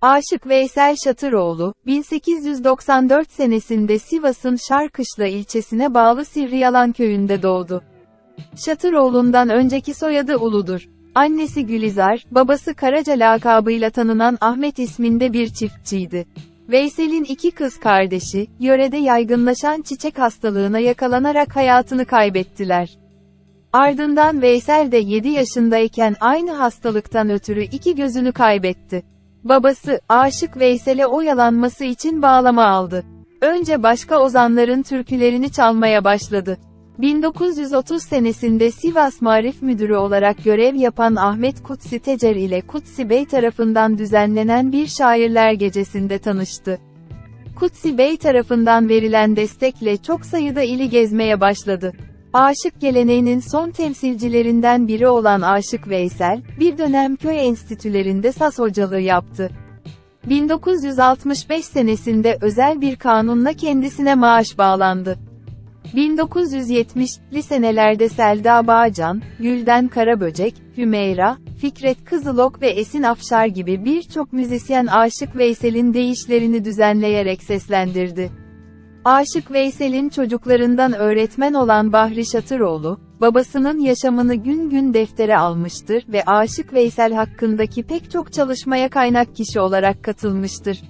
Aşık Veysel Şatıroğlu, 1894 senesinde Sivas'ın Şarkışla ilçesine bağlı Sivriyalan köyünde doğdu. Şatıroğlu'ndan önceki soyadı Uludur. Annesi Gülizar, babası Karaca lakabıyla tanınan Ahmet isminde bir çiftçiydi. Veysel'in iki kız kardeşi, yörede yaygınlaşan çiçek hastalığına yakalanarak hayatını kaybettiler. Ardından Veysel de 7 yaşındayken aynı hastalıktan ötürü iki gözünü kaybetti. Babası, aşık Veysel'e oyalanması için bağlama aldı. Önce başka ozanların türkülerini çalmaya başladı. 1930 senesinde Sivas Marif Müdürü olarak görev yapan Ahmet Kutsi Tecer ile Kutsi Bey tarafından düzenlenen bir şairler gecesinde tanıştı. Kutsi Bey tarafından verilen destekle çok sayıda ili gezmeye başladı. Aşık geleneğinin son temsilcilerinden biri olan Aşık Veysel, bir dönem köy enstitülerinde saz hocalığı yaptı. 1965 senesinde özel bir kanunla kendisine maaş bağlandı. 1970'li senelerde Selda Bağcan, Gülden Karaböcek, Hümeyra, Fikret Kızılok ve Esin Afşar gibi birçok müzisyen Aşık Veysel'in deyişlerini düzenleyerek seslendirdi. Aşık Veysel'in çocuklarından öğretmen olan Bahri Şatıroğlu, babasının yaşamını gün gün deftere almıştır ve Aşık Veysel hakkındaki pek çok çalışmaya kaynak kişi olarak katılmıştır.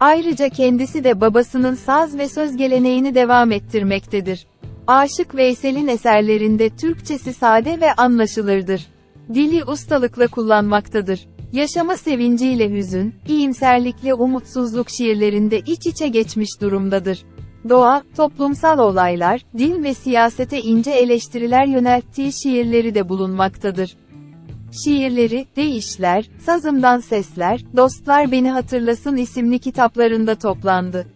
Ayrıca kendisi de babasının saz ve söz geleneğini devam ettirmektedir. Aşık Veysel'in eserlerinde Türkçesi sade ve anlaşılırdır. Dili ustalıkla kullanmaktadır. Yaşama sevinciyle hüzün, iyimserlikle umutsuzluk şiirlerinde iç içe geçmiş durumdadır. Doğa, toplumsal olaylar, din ve siyasete ince eleştiriler yönelttiği şiirleri de bulunmaktadır. Şiirleri, Değişler, Sazımdan Sesler, Dostlar Beni Hatırlasın isimli kitaplarında toplandı.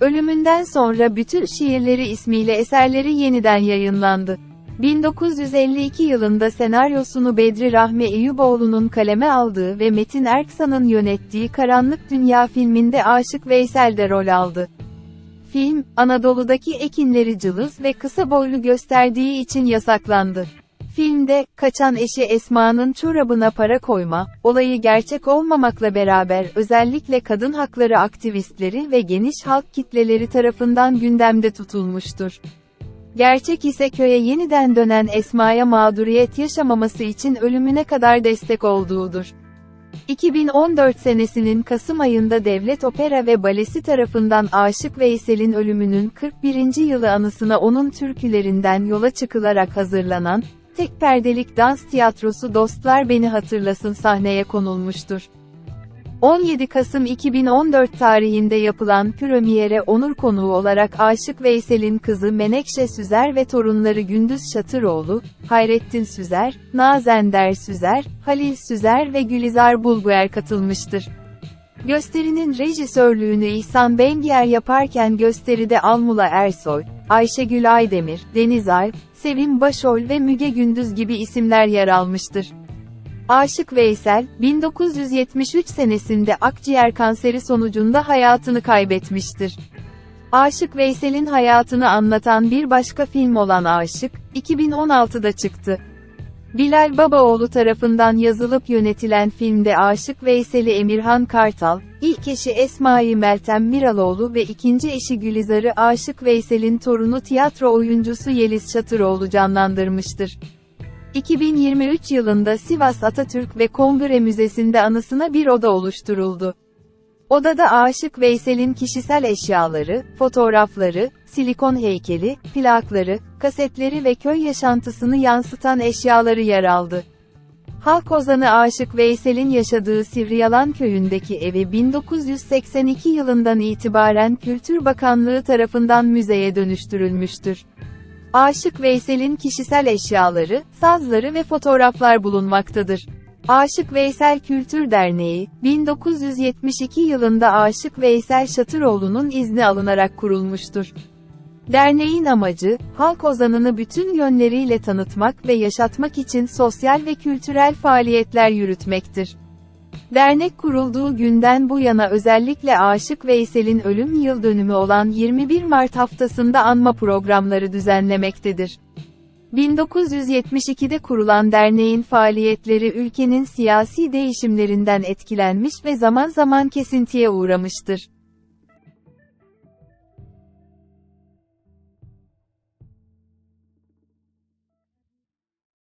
Ölümünden sonra bütün şiirleri ismiyle eserleri yeniden yayınlandı. 1952 yılında senaryosunu Bedri Rahmi Eyüboğlu'nun kaleme aldığı ve Metin Erksan'ın yönettiği Karanlık Dünya filminde Aşık Veysel de rol aldı. Film, Anadolu'daki ekinleri cılız ve kısa boylu gösterdiği için yasaklandı. Filmde, kaçan eşi Esma'nın çorabına para koyma, olayı gerçek olmamakla beraber özellikle kadın hakları aktivistleri ve geniş halk kitleleri tarafından gündemde tutulmuştur. Gerçek ise köye yeniden dönen Esma'ya mağduriyet yaşamaması için ölümüne kadar destek olduğudur. 2014 senesinin Kasım ayında Devlet Opera ve Balesi tarafından Aşık Veysel'in ölümünün 41. yılı anısına onun türkülerinden yola çıkılarak hazırlanan, tek perdelik dans tiyatrosu Dostlar Beni Hatırlasın sahneye konulmuştur. 17 Kasım 2014 tarihinde yapılan premiere onur konuğu olarak Aşık Veysel'in kızı Menekşe Süzer ve torunları Gündüz Şatıroğlu, Hayrettin Süzer, Nazender Süzer, Halil Süzer ve Gülizar Bulguer katılmıştır. Gösterinin rejisörlüğünü İhsan Bengier yaparken gösteride Almula Ersoy, Ayşegül Aydemir, Deniz Alp, Sevim Başol ve Müge Gündüz gibi isimler yer almıştır. Aşık Veysel, 1973 senesinde akciğer kanseri sonucunda hayatını kaybetmiştir. Aşık Veysel'in hayatını anlatan bir başka film olan Aşık, 2016'da çıktı. Bilal Babaoğlu tarafından yazılıp yönetilen filmde Aşık Veysel'i Emirhan Kartal, ilk eşi Esma-i Meltem Miraloğlu ve ikinci eşi Gülizar'ı Aşık Veysel'in torunu tiyatro oyuncusu Yeliz Çatıroğlu canlandırmıştır. 2023 yılında Sivas Atatürk ve Kongre Müzesi'nde anısına bir oda oluşturuldu. Odada Aşık Veysel'in kişisel eşyaları, fotoğrafları, silikon heykeli, plakları, kasetleri ve köy yaşantısını yansıtan eşyaları yer aldı. Halk ozanı Aşık Veysel'in yaşadığı Sivriyalan köyündeki evi 1982 yılından itibaren Kültür Bakanlığı tarafından müzeye dönüştürülmüştür. Aşık Veysel'in kişisel eşyaları, sazları ve fotoğraflar bulunmaktadır. Aşık Veysel Kültür Derneği, 1972 yılında Aşık Veysel Şatıroğlu'nun izni alınarak kurulmuştur. Derneğin amacı, halk ozanını bütün yönleriyle tanıtmak ve yaşatmak için sosyal ve kültürel faaliyetler yürütmektir. Dernek kurulduğu günden bu yana özellikle Aşık Veysel'in ölüm yıl dönümü olan 21 Mart haftasında anma programları düzenlemektedir. 1972'de kurulan derneğin faaliyetleri ülkenin siyasi değişimlerinden etkilenmiş ve zaman zaman kesintiye uğramıştır.